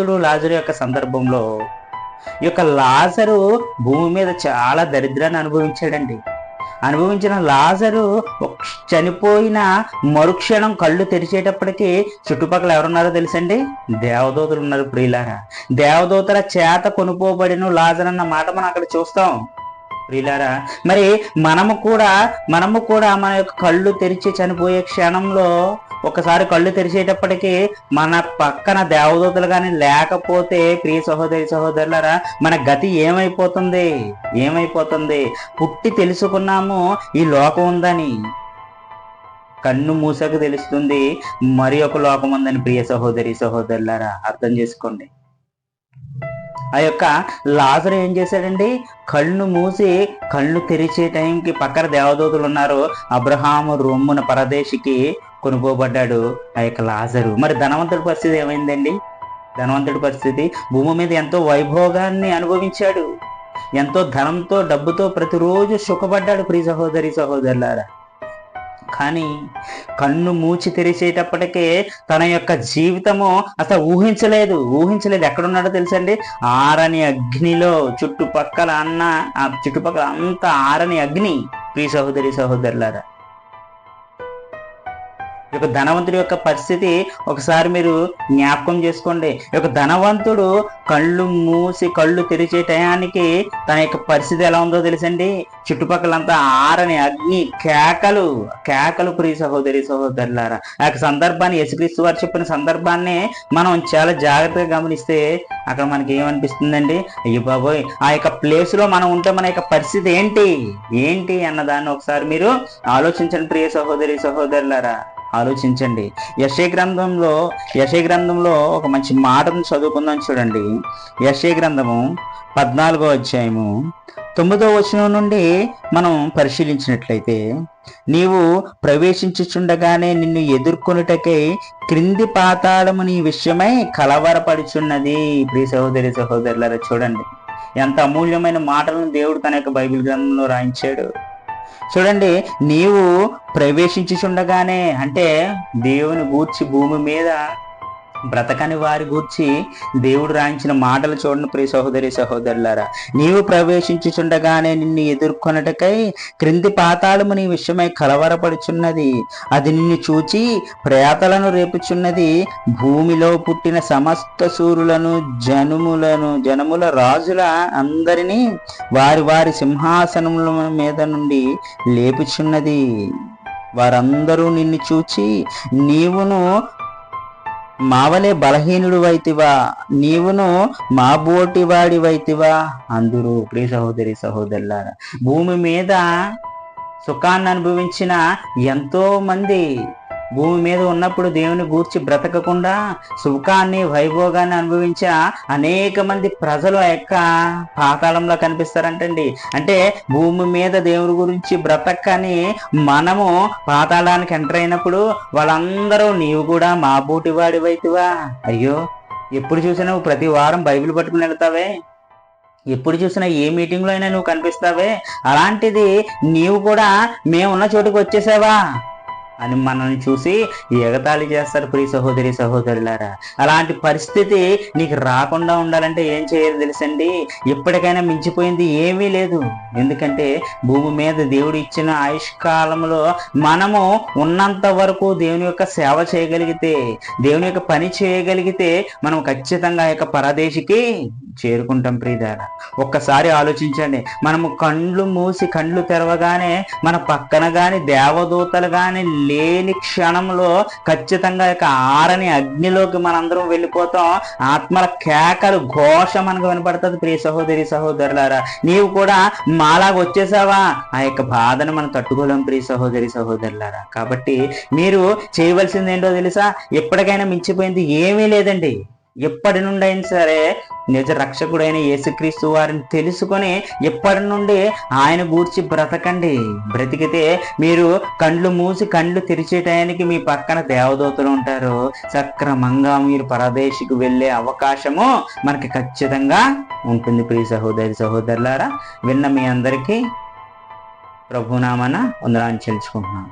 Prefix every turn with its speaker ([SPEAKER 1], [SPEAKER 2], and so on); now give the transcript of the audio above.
[SPEAKER 1] ధనవంతుడు లాజరు యొక్క సందర్భంలో ఈ యొక్క లాజరు భూమి మీద చాలా దరిద్రాన్ని అనుభవించాడండి. అనుభవించిన లాజరు చనిపోయిన మరుక్షణం కళ్ళు తెరిచేటప్పటికి చుట్టుపక్కల ఎవరున్నారో తెలుసండి? దేవదూతలు ఉన్నారు ప్రియులారా దేవదూతల చేత కొనుకోబడిన లాజర్ అన్న మాట మనం అక్కడ చూస్తాం. ప్రియులారా మరి మనము కూడా మనము కూడా మన యొక్క కళ్ళు తెరిచి చనిపోయే క్షణంలో ఒకసారి కళ్ళు తెరిచేటప్పటికి మన పక్కన దేవదూతలు కానీ లేకపోతే ప్రియ సహోదరి సహోదరులారా మన గతి ఏమైపోతుంది? ఏమైపోతుంది? పుట్టి తెలుసుకున్నాము ఈ లోకం ఉందని. కన్ను మూసకు తెలుస్తుంది మరి ఒక లోకం ఉందని ప్రియ సహోదరి సహోదరులారా అర్థం చేసుకోండి. ఆ యొక్క లాజరు ఏం చేశాడండి? కళ్ళు మూసి కళ్ళు తెరిచే టైంకి పక్కన దేవదూతలు ఉన్నారు. అబ్రహాము రొమ్మున పరదేశికి కొనుక్కోబడ్డాడు ఆ యొక్క లాజరు. మరి ధనవంతుడి పరిస్థితి ఏమైందండి? ధనవంతుడి పరిస్థితి భూమి మీద ఎంతో వైభోగాన్ని అనుభవించాడు. ఎంతో ధనంతో డబ్బుతో ప్రతిరోజు సుఖపడ్డాడు ప్రియ సహోదరి సహోదరులారా. కానీ కన్ను మూచి తెరిచేటప్పటికే తన యొక్క జీవితము అసలు ఊహించలేదు. ఊహించలేదు. ఎక్కడున్నాడో తెలుసండి? ఆరని అగ్నిలో చుట్టుపక్కల అన్న ఆ చుట్టుపక్కల అంతా ఆరని అగ్ని. ప్రియ సహోదరి సహోదరులారా యొక్క ధనవంతుడి యొక్క పరిస్థితి ఒకసారి మీరు జ్ఞాపకం చేసుకోండి. యొక్క ధనవంతుడు కళ్ళు మూసి కళ్ళు తెరిచే టయానికి తన యొక్క పరిస్థితి ఎలా ఉందో తెలుసండి? చుట్టుపక్కలంతా ఆరని అగ్ని కేకలు కేకలు ప్రియ సహోదరి సహోదరులారా. ఆ యొక్క సందర్భాన్ని యేసుక్రీస్తు వారు చెప్పిన సందర్భాన్ని మనం చాలా జాగ్రత్తగా గమనిస్తే అక్కడ మనకి ఏమనిపిస్తుందండి? అయ్యో బాబోయ్! ఆ యొక్క ప్లేస్లో మనం ఉంటే మన యొక్క పరిస్థితి ఏంటి? ఏంటి అన్నదాన్ని ఒకసారి మీరు ఆలోచించండి ప్రియ సహోదరి సహోదరులారా. ఆలోచించండి. యశే గ్రంథంలో యశే గ్రంథంలో ఒక మంచి మాటను చదువుకుందాం చూడండి. యశే గ్రంథము పద్నాలుగో అధ్యాయము. తొమ్మిదో వచనం నుండి మనం పరిశీలించినట్లయితే నీవు ప్రవేశించుచుండగానే నిన్ను ఎదుర్కొనుటకై క్రింది పాతాళము నీ విషయమై కలవరపడుచున్నది. ప్రియ సహోదరి సహోదరులారా చూడండి. ఎంత అమూల్యమైన మాటలను దేవుడు తన యొక్క బైబిల్ గ్రంథంలో రాయించాడు. చూడండి నీవు ప్రవేశించుచుండగానే అంటే దేవుని గూర్చి భూమి మీద బ్రతకని వారి గూర్చి దేవుడు రాయించిన మాటలు చూడండి ప్రియ సహోదరి సహోదరులారా. నీవు ప్రవేశించుచుండగానే నిన్ను ఎదుర్కొనటకై క్రింది పాతాళము నీ విషయమై కలవరపడుచున్నది. అది నిన్ను చూచి ప్రేతలను రేపుచున్నది. భూమిలో పుట్టిన సమస్త సూరులను జనుములను జనముల రాజుల అందరినీ వారి వారి సింహాసనముల మీద నుండి లేపుచున్నది. వారందరూ నిన్ను చూచి నీవును మావలే బలహీనుడు వైతివా నీవును మా బోటి వాడి వైతివా అందరూ. ప్రియ సహోదరి సహోదరులారా భూమి మీద సుఖాన్ని అనుభవించిన ఎంతో మంది భూమి మీద ఉన్నప్పుడు దేవుని గూర్చి బ్రతకకుండా సుఖాన్ని వైభోగాన్ని అనుభవించే అనేక మంది ప్రజలు ఆ యొక్క పాతాళంలో కనిపిస్తారంటండి. అంటే భూమి మీద దేవుని గురించి బ్రతకని మనము పాతాళానికి ఎంటర్ అయినప్పుడు వాళ్ళందరూ నీవు కూడా మా బూటి వాడివైతివా అయ్యో ఎప్పుడు చూసినా ప్రతి వారం బైబిల్ పట్టుకుని వెళ్తావే? ఎప్పుడు చూసినా ఏ మీటింగ్లో అయినా నువ్వు కనిపిస్తావే? అలాంటిది నీవు కూడా మేమున్న చోటుకు వచ్చేసావా? అని మనల్ని చూసి ఎగతాళి చేస్తారు ప్రియ సహోదరి సహోదరులారా. అలాంటి పరిస్థితి నీకు రాకుండా ఉండాలంటే ఏం చేయాలి తెలుసండి? ఎప్పటికైనా మించిపోయింది ఏమీ లేదు. ఎందుకంటే భూమి మీద దేవుడు ఇచ్చిన ఆయుష్కాలంలో మనము ఉన్నంత వరకు దేవుని యొక్క సేవ చేయగలిగితే దేవుని యొక్క పని చేయగలిగితే మనం ఖచ్చితంగా ఆ యొక్క పరదేశికి చేరుకుంటాం ప్రియుదారా. ఒక్కసారి ఆలోచించండి. మనము కండ్లు మూసి కండ్లు తెరవగానే మన పక్కన కానీ దేవదూతలు కానీ లేని క్షణంలో ఖచ్చితంగా యొక్క ఆరని అగ్నిలోకి మనందరం వెళ్ళిపోతాం. ఆత్మల కేకలు ఘోష మనకు వినపడుతుంది. ప్రియ సహోదరి సహోదరులారా నీవు కూడా మాలాగా వచ్చేసావా? ఆ యొక్క బాధను మనం తట్టుకోలేం ప్రియ సహోదరి సహోదరులారా. కాబట్టి మీరు చేయవలసింది ఏంటో తెలుసా? ఎప్పటికైనా మించిపోయింది ఏమీ లేదండి. ఎప్పటి నుండి అయినా సరే నిజ రక్షకుడైన యేసుక్రీస్తు వారిని తెలుసుకొని ఎప్పటి నుండి ఆయన గూర్చి బ్రతకండి. బ్రతికితే మీరు కండ్లు మూసి కండ్లు తెరిచేటానికి మీ పక్కన దేవదూతలు ఉంటారు. సక్రమంగా మీరు పరదేశికి వెళ్ళే అవకాశము మనకి ఖచ్చితంగా ఉంటుంది. ప్రియ సహోదరి సహోదరులారా విన్న మీ అందరికీ ప్రభునామన వందనాన్ని చెల్చుకుంటున్నాను